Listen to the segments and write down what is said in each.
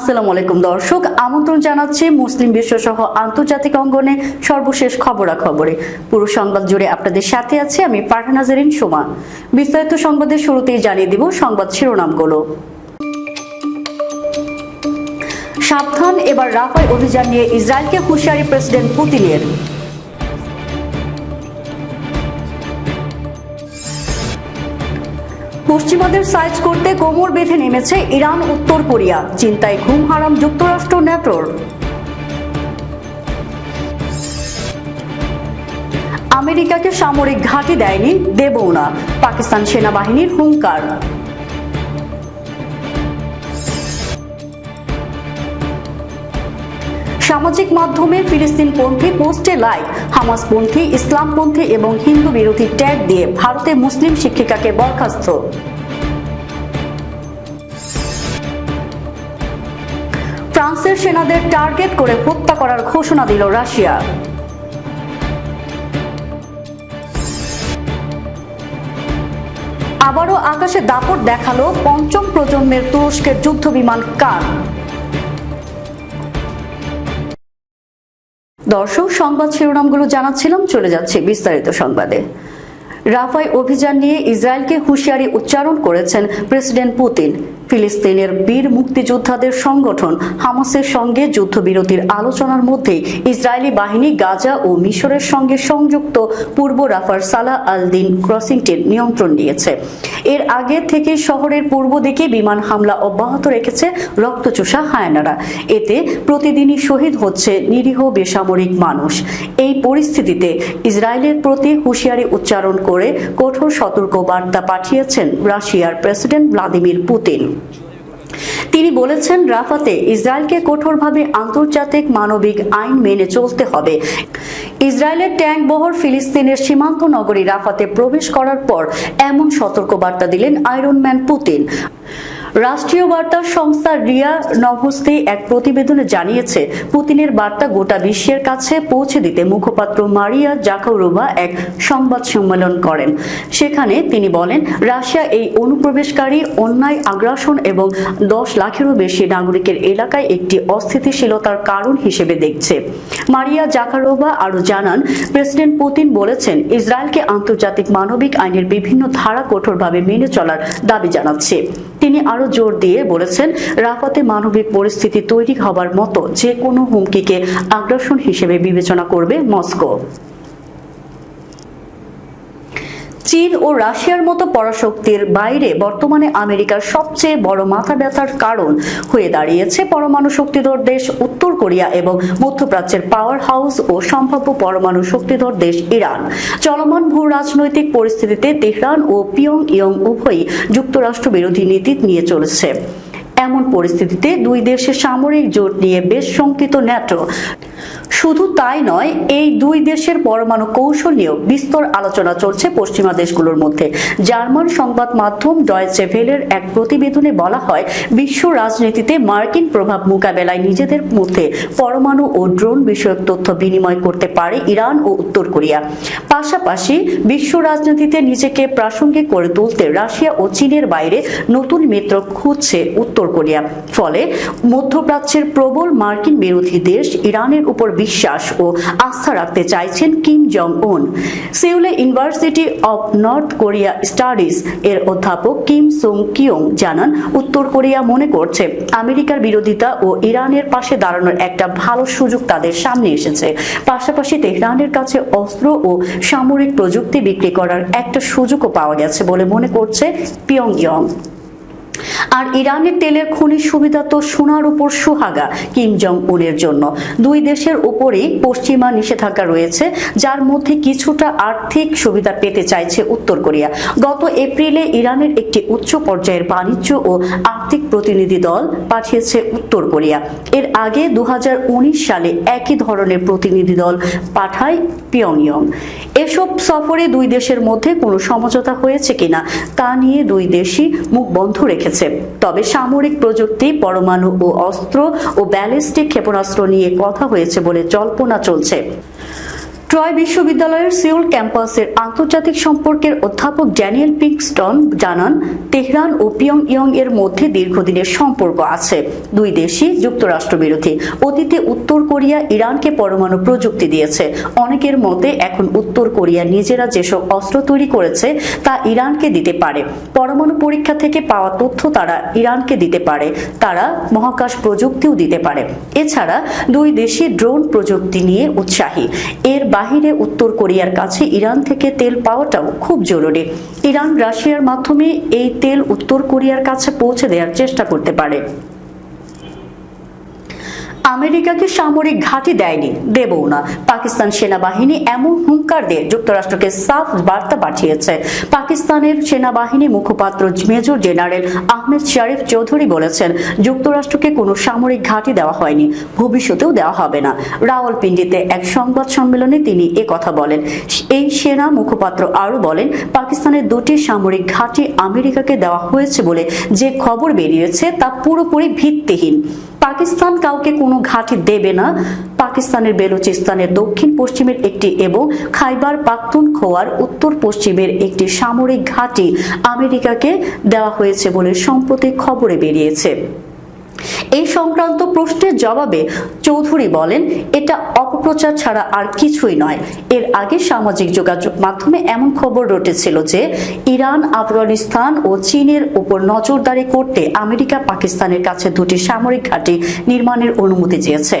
আসসালামু আলাইকুম দর্শক। আমন্ত্রণ জানাচ্ছি মুসলিম বিশ্ব সহ আন্তর্জাতিক অঙ্গনে সর্বশেষ খবরাখবরে। পুরো সংবাদ জুড়ে আপনাদের সাথে আছে আমি পাঠান নাজরিন সোমা। বিস্তারিত সংবাদের শুরুতেই জানিয়ে দিব সংবাদ শিরোনামগুলো। সাবধান, এবার রাফায় অভিযান নিয়ে ইসরায়েলকে হুঁশিয়ারি প্রেসিডেন্ট পুতিনের। পশ্চিমাদের সাইজ করতে কোমর বেঁধে নেমেছে ইরান, উত্তর কোরিয়া। চিন্তায় ঘুম হারাম যুক্তরাষ্ট্র ন্যাটোর আমেরিকাকে সামরিক ঘাঁটি দেয়নি, দেবও না। পাকিস্তান সেনাবাহিনীর হুঙ্কার। সামাজিক মাধ্যমে ফিলিস্তিনপন্থী পোস্টে লাইক, হামাসপন্থী, ইসলামপন্থী এবং হিন্দু বিরোধী ট্যাগ দিয়ে ভারতে মুসলিম শিক্ষিকাকে বরখাস্ত। ফ্রান্সের সেনাদের টার্গেট করে হত্যা করার ঘোষণা দিল রাশিয়া। আবারও আকাশে দাপট দেখাল পঞ্চম প্রজন্মের তুরস্কের যুদ্ধ বিমান কান। দর্শক সংবাদ শিরোনামগুলো জানাচ্ছিলাম চলে যাচ্ছে বিস্তারিত সংবাদে। রাফাই অভিযান নিয়ে ইসরায়েলকে হুঁশিয়ারি উচ্চারণ করেছেন প্রেসিডেন্ট পুতিন। ফিলিস্তিনের বীর মুক্তিযোদ্ধাদের সংগঠন হামাসের সঙ্গে যুদ্ধবিরতির আলোচনার মধ্যে ইসরায়েলি বাহিনী গাজা ও মিশরের সঙ্গে সংযুক্ত পূর্ব রাফার সালা আল দিন ক্রসিংটির নিয়ন্ত্রণ নিয়েছে। এর আগে থেকে শহরের পূর্ব দিকে বিমান হামলা অব্যাহত রেখেছে রক্তচোষা হায়নারা। এতে প্রতিদিনই শহীদ হচ্ছে নিরীহ বেসামরিক মানুষ। এই পরিস্থিতিতে ইসরায়েলের প্রতি হুঁশিয়ারি উচ্চারণ করে কঠোর সতর্কবার্তা পাঠিয়েছেন রাশিয়ার প্রেসিডেন্ট ভ্লাদিমির পুতিন। তিনি বলেছেন, রাফাতে ইসরায়েলকে কঠোরভাবে আন্তর্জাতিক মানবিক আইন মেনে চলতে হবে। ইসরায়েলের ট্যাঙ্ক বহর ফিলিস্তিনের সীমান্ত নগরী রাফাতে প্রবেশ করার পর এমন সতর্কবার্তা দিলেন আয়রনম্যান পুতিন। রাষ্ট্রীয় বার্তা সংস্থা রিয়া নভস্তি এক প্রতিবেদনে জানিয়েছে, পুতিনের বার্তা গোটা বিশ্বের কাছে পৌঁছে দিতে মুখপাত্র মারিয়া জাকারোভা এক সংবাদ সম্মেলন করেন। সেখানে তিনি বলেন, রাশিয়া এই অনুপ্রবেশকারী অন্যায়, আগ্রাসন এবং দশ লাখেরও বেশি নাগরিকের এলাকায় একটি অস্থিতিশীলতার কারণ হিসেবে দেখছে। মারিয়া জাকারোভা আরও জানান, প্রেসিডেন্ট পুতিন বলেছেন, ইসরায়েলকে আন্তর্জাতিক মানবিক আইনের বিভিন্ন ধারা কঠোরভাবে মেনে চলার দাবি জানাচ্ছে। তিনি আরও জোর দিয়ে বলেছেন, রাফাতে মানবিক পরিস্থিতি তৈরি হবার মতো যে কোনো হুমকিকে আগ্রাসন হিসেবে বিবেচনা করবে মস্কো। চীন ও রাশিয়ার মতো পরাশক্তির বাইরে বর্তমানে আমেরিকার সবচেয়ে বড় মাথা ব্যথার কারণ হয়ে দাঁড়িয়েছে পরমাণু শক্তিধর দেশ উত্তর কোরিয়া এবং মধ্যপ্রাচ্যের পাওয়ার হাউস ও সম্ভাব্য পরমাণু শক্তিধর দেশ ইরান। চলমান ভূ রাজনৈতিক পরিস্থিতিতে তেহরান ও পিয়ং ইয়ং উভয়ই যুক্তরাষ্ট্র বিরোধী নীতি নিয়ে চলেছে। এমন পরিস্থিতিতে দুই দেশের সামরিক জোট নিয়ে বেশ শঙ্কিত ন্যাটো। শুধু তাই নয়, এই দুই দেশের পরমাণু কৌশল নিয়েও বিস্তর আলোচনা চলছে পশ্চিমা দেশগুলোর মধ্যে। জার্মান সংবাদ মাধ্যম ডয়েচে ভেলের এক প্রতিবেদনে বলা হয়, বিশ্ব রাজনীতিতে মার্কিন প্রভাব মোকাবেলায় নিজেদের মধ্যে পরমাণু ও ড্রোন বিষয়ক তথ্য বিনিময় করতে পারে ইরান ও উত্তর কোরিয়া। পাশাপাশি বিশ্ব রাজনীতিতে নিজেকে প্রাসঙ্গিক করে তুলতে রাশিয়া ও চীনের বাইরে নতুন মিত্র খুঁজছে উত্তর কোরিয়া। ফলে মধ্যপ্রাচ্যের প্রবল মার্কিন বিরোধী দেশ ইরানের উপর বিশ্বাস ও আস্থা রাখতে চাইছেন Kim Jong Un সিউলে university of North Korea studies এর অধ্যাপক কিম সুং কিয়ং জানান, উত্তর কোরিয়া মনে করছে আমেরিকার বিরোধিতা ও ইরানের পাশে দাঁড়ানোর একটা ভালো সুযোগ তাদের সামনে এসেছে। পাশাপাশি তেহরানের কাছে অস্ত্র ও সামরিক প্রযুক্তি বিক্রি করার একটা সুযোগও পাওয়া গেছে বলে মনে করছে পিয়ং ইয়ং আর ইরানের তেলের খনিজ সুবিধা তো সোনার উপর সুহাগা কিম জং উনের জন্য। দুই দেশের উপরেই পশ্চিমা নিষেধাজ্ঞা রয়েছে, যার মধ্যে কিছুটা আর্থিক সুবিধা পেতে চাইছে উত্তর কোরিয়া। গত এপ্রিলে ইরানের একটি উচ্চ পর্যায়ের বাণিজ্য ও আর্থিক প্রতিনিধি দল পাঠিয়েছে উত্তর কোরিয়া। এর আগে দু হাজার উনিশ সালে একই ধরনের প্রতিনিধি দল পাঠায় পিয়ংইয়ং। এসব সফরে দুই দেশের মধ্যে কোনো সমঝোতা হয়েছে কিনা তা নিয়ে দুই দেশই মুখ বন্ধ রেখেছে। তবে সামরিক প্রযুক্তি, পরমাণু ও অস্ত্র ও ব্যালিস্টিক ক্ষেপণাস্ত্র নিয়ে কথা হয়েছে বলে জল্পনা চলছে। ট্রয় বিশ্ববিদ্যালয়ের সিউল ক্যাম্পাসের আন্তর্জাতিক সম্পর্কের অধ্যাপক ড্যানিয়েল পিংস্টন জানান, তেহরান ও পিয়ং ইয়ং এর মধ্যে দীর্ঘদিনের সম্পর্ক আছে। দুই দেশই যুক্তরাষ্ট্র বিরোধী অতীতে উত্তর কোরিয়া ইরানকে পরমাণু প্রযুক্তি দিয়েছে। অনেকের মতে এখন উত্তর কোরিয়া নিজেরা যেসব অস্ত্র তৈরি করেছে তা ইরানকে দিতে পারে। পরমাণু পরীক্ষা থেকে পাওয়া তথ্য তারা ইরানকে দিতে পারে। তারা মহাকাশ প্রযুক্তিও দিতে পারে। এছাড়া দুই দেশই ড্রোন প্রযুক্তি নিয়ে উৎসাহী। এর বাহিরে উত্তর কোরিয়ার কাছে ইরান থেকে তেল পাওয়াটাও খুব জরুরি। ইরান রাশিয়ার মাধ্যমে এই তেল উত্তর কোরিয়ার কাছে পৌঁছে দেওয়ার চেষ্টা করতে পারে। আমেরিকাকে সামরিক ঘাঁটি দেয়নি, দেবও না। পাকিস্তান সেনাবাহিনী এমন হুঙ্কার দিয়ে যুক্তরাষ্ট্রকে সাফ বার্তা পাঠিয়েছে। পাকিস্তানের সেনাবাহিনী মুখপাত্র মেজর জেনারেল আহমেদ শরীফ চৌধুরী বলেছেন, যুক্তরাষ্ট্রকে কোনো সামরিক ঘাঁটি দেওয়া হয়নি, ভবিষ্যতেও দেওয়া হবে না। রাওয়ালপিন্ডিতে এক সংবাদ সম্মেলনে তিনি এ কথা বলেন। এই সেনা মুখপাত্র আরও বলেন, পাকিস্তানের দুটি সামরিক ঘাঁটি আমেরিকাকে দেওয়া হয়েছে বলে যে খবর বেরিয়েছে তা পুরোপুরি ভিত্তিহীন। পাকিস্তান কাউকে কোনো ঘাঁটি দেবে না। পাকিস্তানের বেলুচিস্তানের দক্ষিণ পশ্চিমের একটি এবং খাইবার পাখতুনখোয়ার উত্তর পশ্চিমের একটি সামরিক ঘাঁটি আমেরিকাকে দেওয়া হয়েছে বলে সম্প্রতি খবরে বেরিয়েছে। এই সংক্রান্ত প্রশ্নের জবাবে চৌধুরী বলেন, এটা অপপ্রচার ছাড়া আর কিছুই নয়। এর আগে সামাজিক যোগাযোগ মাধ্যমে এমন খবর রটেছিল যে, ইরান, আফগানিস্তান ও চীনের উপর নজরদারি করতে আমেরিকা পাকিস্তানের কাছে দুটি সামরিক ঘাঁটি নির্মাণের অনুমতি চেয়েছে।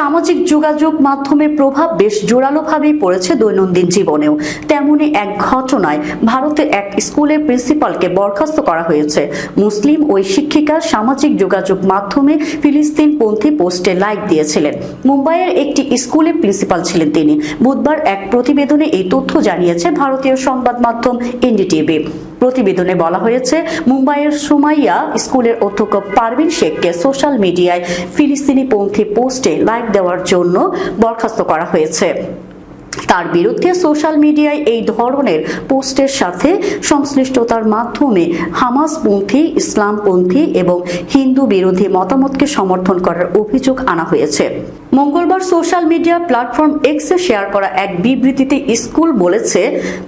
সামাজিক যোগাযোগ মাধ্যমের প্রভাব বেশ জোরালোভাবেই পড়েছে দৈনন্দিন জীবনেও। তেমনি এক ঘটনায় ভারতে এক স্কুলের প্রিন্সিপালকে বরখাস্ত করা হয়েছে। মুসলিম ওই শিক্ষিকা সামাজিক যোগাযোগ মাধ্যমে ফিলিস্তিনপন্থী পোস্টে লাইক দিয়েছিলেন। মুম্বাইয়ের একটি স্কুলের প্রিন্সিপাল ছিলেন তিনি। বুধবার এক প্রতিবেদনে এই তথ্য জানিয়েছে ভারতীয় সংবাদ মাধ্যম এনডিটিভি। প্রতিবেদনে বলা হয়েছে, মুম্বাইয়ের সুমাইয়া স্কুলের অধ্যক্ষ পারভিন শেখকে সোশ্যাল মিডিয়ায় ফিলিস্তিনি পন্থী পোস্টে লাইক দেওয়ার জন্য বরখাস্ত করা হয়েছে। তার বিরুদ্ধে সোশ্যাল মিডিয়ায় এই ধরনের পোস্টের সাথে সংশ্লিষ্টতার মাধ্যমে হামাসপন্থী ইসলামপন্থী এবং হিন্দু বিরোধী মতামতকে সমর্থন করার অভিযোগ আনা হয়েছে। মঙ্গলবার সোশ্যাল মিডিয়া প্ল্যাটফর্ম এক্সে শেয়ার করা এক বিবৃতিতে স্কুল বলেছে,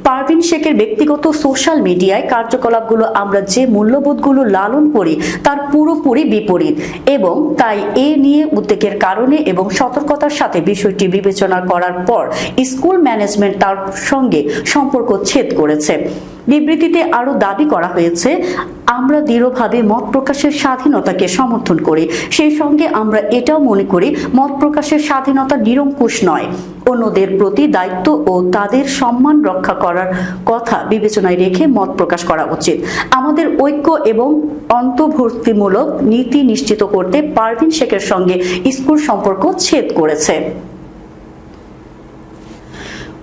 পারভিন শেখের ব্যক্তিগত সোশ্যাল মিডিয়ায় কার্যকলাপগুলো আমরা যে মূল্যবোধগুলো লালন করি তার পুরোপুরি বিপরীত এবং তাই এ নিয়ে উদ্বেগের কারণে এবং সতর্কতার সাথে বিষয়টি বিবেচনা করার পর স্কুল ম্যানেজমেন্ট তার সঙ্গে সম্পর্ক ছেদ করেছে। বিবৃতিতে আরও দাবি করা হয়েছে, আমরা দৃঢ়ভাবে মত প্রকাশের স্বাধীনতাকে সমর্থন করি। সেই সঙ্গে আমরা এটাও মনে করি, মত প্রকাশের স্বাধীনতা নিরঙ্কুশ নয়। অন্যদের প্রতি দায়িত্ব ও তাদের সম্মান রক্ষা করার কথা বিবেচনায় রেখে মত প্রকাশ করা উচিত। আমাদের ঐক্য এবং অন্তর্ভুক্তিমূলক নীতি নিশ্চিত করতে পারভিন শেখের সঙ্গে স্কুল সম্পর্ক ছেদ করেছে।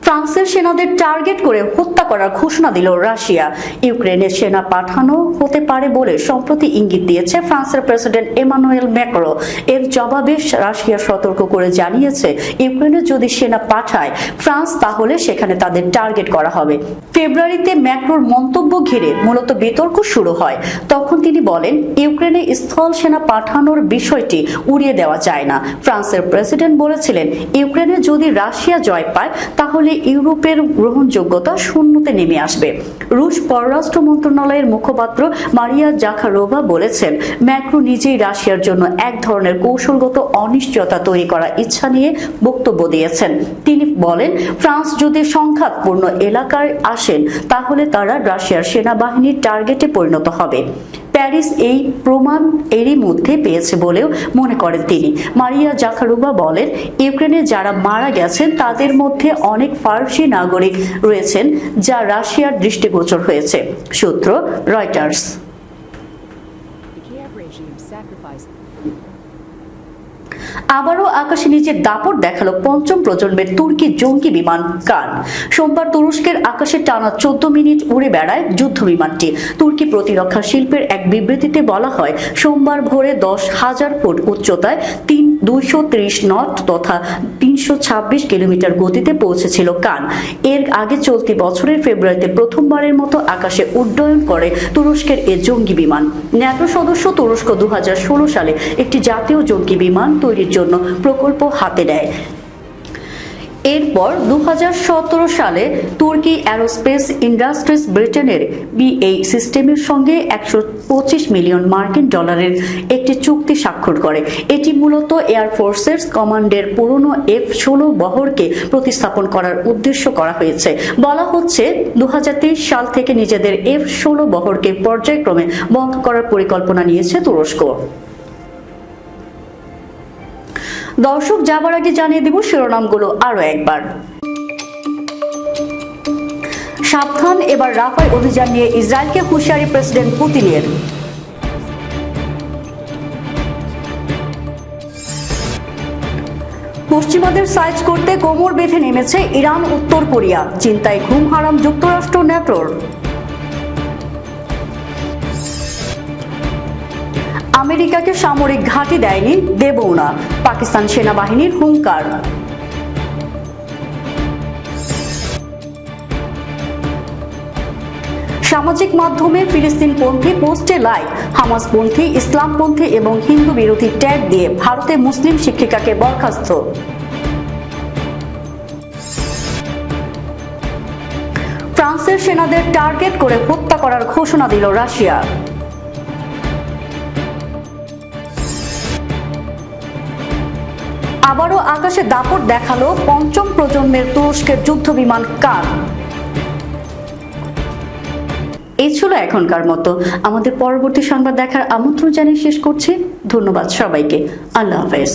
ফ্রান্সের সেনাদের টার্গেট করে হত্যা করার ঘোষণা দিল রাশিয়া। ইউক্রেনের সেনা পাঠানো হতে পারে বলে সম্প্রতি ইঙ্গিত দিয়েছে ফ্রান্সের প্রেসিডেন্ট এমানুয়েল ম্যাক্রো। এর জবাবে রাশিয়া সতর্ক করে জানিয়েছে, ইউক্রেনে যদি সেনা পাঠায় ফ্রান্স, তাহলে সেখানে তাদের টার্গেট করা হবে। ফেব্রুয়ারিতে ম্যাক্রোর মন্তব্য ঘিরে মূলত বিতর্ক শুরু হয়। তখন তিনি বলেন, ইউক্রেনে স্থল সেনা পাঠানোর বিষয়টি উড়িয়ে দেওয়া যায় না। ফ্রান্সের প্রেসিডেন্ট বলেছিলেন, ইউক্রেনে যদি রাশিয়া জয় পায়, তাহলে ইউরোপের গ্রহণযোগ্যতা শূন্যতে নেমে আসবে। রুশ পররাষ্ট্র মন্ত্রণালয়ের মুখপাত্র মারিয়া জাখারোভা বলেছেন, ম্যাক্রো নিজেই রাশিয়ার জন্য এক ধরনের কৌশলগত অনিশ্চয়তা তৈরি করার ইচ্ছা নিয়ে বক্তব্য দিয়েছেন। তিনি বলেন, ফ্রান্স যদি সংঘাতপূর্ণ এলাকায় আসেন, তাহলে তারা রাশিয়ার সেনাবাহিনীর টার্গেটে পরিণত হবে। প্যারিস এই প্রমাণ এরই মধ্যে পেয়েছে বলেও মনে করেন তিনি। মারিয়া জাখারুবা বলেন, ইউক্রেনে যারা মারা গেছেন, তাদের মধ্যে অনেক ফার্সি নাগরিক রয়েছেন যা রাশিয়ার দৃষ্টিগোচর হয়েছে। সূত্র রয়টার্স। আবারও আকাশে নিচে দাপট দেখাল পঞ্চম প্রজন্মের তুর্কি জঙ্গি বিমান কান সোমবার তুরস্কের আকাশে টানা চোদ্দ মিনিট উড়ে বেড়ায় যুদ্ধ বিমানটি তুর্কি প্রতিরক্ষা শিল্পের এক বিবৃতিতে বলা হয়, সোমবার ভোরে দশ হাজার ফুট উচ্চতায় তিন দুইশো ত্রিশ নট তথা তিনশো ছাব্বিশ কিলোমিটার গতিতে পৌঁছেছিল কান। এর আগে চলতি বছরের ফেব্রুয়ারিতে প্রথমবারের মতো আকাশে উড্ডয়ন করে তুরস্কের এ জঙ্গি বিমান। ন্যাটো সদস্য তুরস্ক দু হাজার ষোলো সালে একটি জাতীয় জঙ্গি বিমান তৈরির জন্য প্রকল্প হাতে নেয়। এরপর দু হাজার সতেরো সালে তুর্কি অ্যারোস্পেস ইন্ডাস্ট্রিজ ব্রিটেনের বিএই সিস্টেমের সঙ্গে একশো পঁচিশ মিলিয়ন মার্কিন ডলারের একটি চুক্তি স্বাক্ষর করে। এটি মূলত এয়ারফোর্সের কমান্ডের পুরনো এফ ষোলো বহরকে প্রতিস্থাপন করার উদ্দেশ্য করা হয়েছে। বলা হচ্ছে দু হাজার তেইশ সাল থেকে নিজেদের এফ ষোলো বহরকে পর্যায়ক্রমে বন্ধ করার পরিকল্পনা নিয়েছে তুরস্ক। দর্শক যাবার আগে জানিয়ে দিব শিরোনামগুলো আরও একবার। সাবধান, এবার রাফায় অভিযান নিয়ে ইসরায়েলকে হুঁশিয়ারি প্রেসিডেন্ট পুতিনের। পশ্চিমাদের সাইজ করতে কোমর বেঁধে নেমেছে ইরান, উত্তর কোরিয়া। চিন্তায় ঘুম হারাম যুক্তরাষ্ট্র ন্যাটোর আমেরিকাকে সামরিক ঘাঁটি দেয়নি, দেবও না। পাকিস্তান সেনাবাহিনীর হুঙ্কার। সামাজিক মাধ্যমে ফিলিস্তিনপন্থী পোস্টে লাইক হামাসপন্থী, ইসলামপন্থী এবং হিন্দু বিরোধী ট্যাগ দিয়ে ভারতে মুসলিম শিক্ষিকাকে বরখাস্ত। ফ্রান্সের সেনাদের টার্গেট করে হত্যা করার ঘোষণা দিল রাশিয়া। আবারও আকাশে দাপট দেখাল পঞ্চম প্রজন্মের তুরস্কের যুদ্ধ বিমান কার। এই ছিল এখনকার মতো। আমাদের পরবর্তী সংবাদ দেখার আমন্ত্রণ জানিয়ে শেষ করছি। ধন্যবাদ সবাইকে। আল্লাহ হাফেজ।